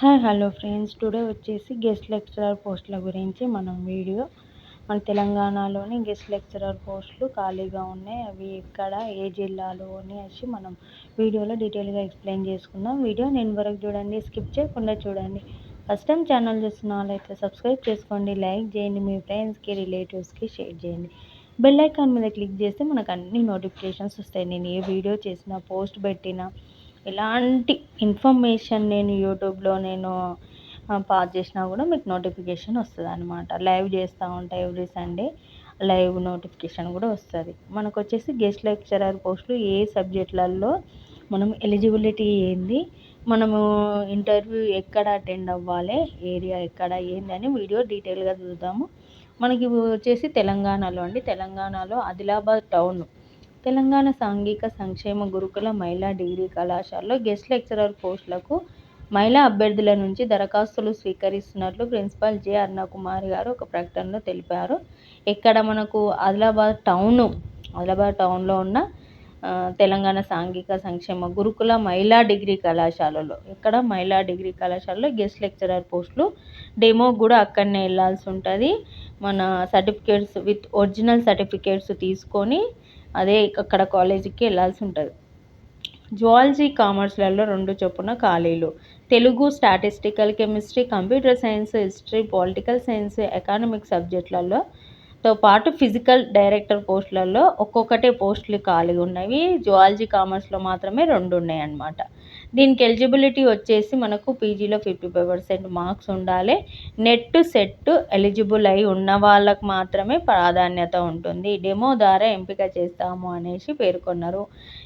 Hi hello friends today వచ్చేసి guest lecturer పోస్టుల గురించి మనం వీడియో మన తెలంగాణలోని గెస్ట్ లెక్చరర్ పోస్టులు ఖాళీగా ఉన్నాయి. అవి ఎక్కడ ఏ జిల్లాలో అనేసి మనం వీడియోలో డీటెయిల్గా ఎక్స్ప్లెయిన్ చేసుకుందాం. వీడియో నేను వరకు చూడండి స్కిప్ చేయకుండా చూడండి. ఫస్ట్ టైం ఛానల్ చూస్తున్న వాళ్ళైతే సబ్స్క్రైబ్ చేసుకోండి లైక్ చేయండి మీ ఫ్రెండ్స్కి రిలేటివ్స్కి షేర్ చేయండి. బెల్ ఐకాన్ మీద క్లిక్ చేస్తే మనకు అన్ని నోటిఫికేషన్స్ వస్తాయి. నేను ఏ వీడియో చేసినా పోస్ట్ పెట్టినా ఎలాంటి ఇన్ఫర్మేషన్ నేను యూట్యూబ్లో నేను పాస్ చేసినా కూడా మీకు నోటిఫికేషన్ వస్తుంది అనమాట లైవ్ చేస్తూ ఉంటాయి ఎవ్రీ సండే లైవ్ నోటిఫికేషన్ కూడా వస్తుంది. మనకు వచ్చేసి గెస్ట్ లెక్చరర్ పోస్టులు ఏ సబ్జెక్టులలో మనం ఎలిజిబిలిటీ ఏంది మనము ఇంటర్వ్యూ ఎక్కడ అటెండ్ అవ్వాలి ఏరియా ఎక్కడ ఏంది అని వీడియో డీటెయిల్గా చూద్దాము. మనకి వచ్చేసి తెలంగాణలో అండి. తెలంగాణలో ఆదిలాబాద్ టౌన్ తెలంగాణ సాంఘిక సంక్షేమ గురుకుల మహిళా డిగ్రీ కళాశాలలో గెస్ట్ లెక్చరర్ పోస్టులకు మహిళా అభ్యర్థుల నుంచి దరఖాస్తులు స్వీకరిస్తున్నట్లు ప్రిన్సిపాల్ జె అన్నకుమారి గారు ఒక ప్రకటనలో తెలిపారు. ఇక్కడ మనకు ఆదిలాబాద్ టౌను ఆదిలాబాద్ టౌన్లో ఉన్న తెలంగాణ సాంఘిక సంక్షేమ గురుకుల మహిళా డిగ్రీ కళాశాలలో ఇక్కడ మహిళా డిగ్రీ కళాశాలలో గెస్ట్ లెక్చరర్ పోస్టులు డెమో కూడా అక్కడనే వెళ్ళాల్సి ఉంటుంది. మన సర్టిఫికేట్స్ విత్ ఒరిజినల్ సర్టిఫికేట్స్ తీసుకొని అదే అక్కడ కాలేజీకి వెళ్ళాల్సి ఉంటుంది. జువాలజీ కామర్స్లలో రెండు చొప్పున ఖాళీలు. Telugu statistical chemistry computer science history political science economic సబ్జెక్టులలో తో పాటు ఫిజికల్ డైరెక్టర్ పోస్టులలో ఒక్కొక్కటే పోస్టులు ఖాళీ ఉన్నవి. జువాలజీ కామర్స్లో మాత్రమే రెండు ఉన్నాయి అన్నమాట దీనికి ఎలిజిబిలిటీ వచ్చేసి మనకు పీజీలో ఫిఫ్టీ ఫైవ్ పర్సెంట్ మార్క్స్ ఉండాలి. నెట్ సెట్ ఎలిజిబుల్ అయి ఉన్న వాళ్ళకు మాత్రమే ప్రాధాన్యత ఉంటుంది. డెమో ద్వారా ఎంపిక చేస్తాము అనేసి పేర్కొన్నారు.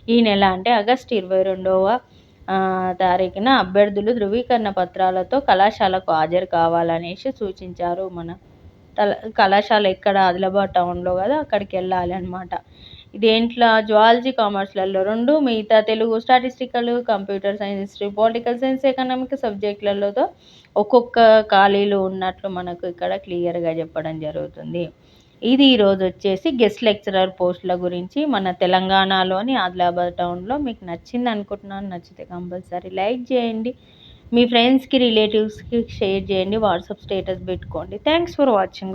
ఈ నెల అంటే ఆగస్ట్ ఇరవై రెండవ తారీఖున అభ్యర్థులు ధృవీకరణ పత్రాలతో కళాశాలకు హాజరు కావాలనేసి సూచించారు మన కళాశాల ఎక్కడ? ఆదిలాబాద్ టౌన్లో కదా అక్కడికి వెళ్ళాలి అనమాట దేంట్లో జువాలజీ కామర్స్లలో రెండు మిగతా Telugu statistical computer science history political science economic సబ్జెక్టులలోతో ఒక్కొక్క ఖాళీలు ఉన్నట్లు మనకు ఇక్కడ క్లియర్గా చెప్పడం జరుగుతుంది. ఇది ఈరోజు వచ్చేసి గెస్ట్ లెక్చరర్ పోస్టుల గురించి మన తెలంగాణలోని ఆదిలాబాద్ టౌన్లో మీకు నచ్చింది అనుకుంటున్నాను నచ్చితే కంపల్సరీ లైక్ చేయండి. మీ ఫ్రెండ్స్కి రిలేటివ్స్కి షేర్ చేయండి వాట్సాప్ స్టేటస్ పెట్టుకోండి. Thanks for watching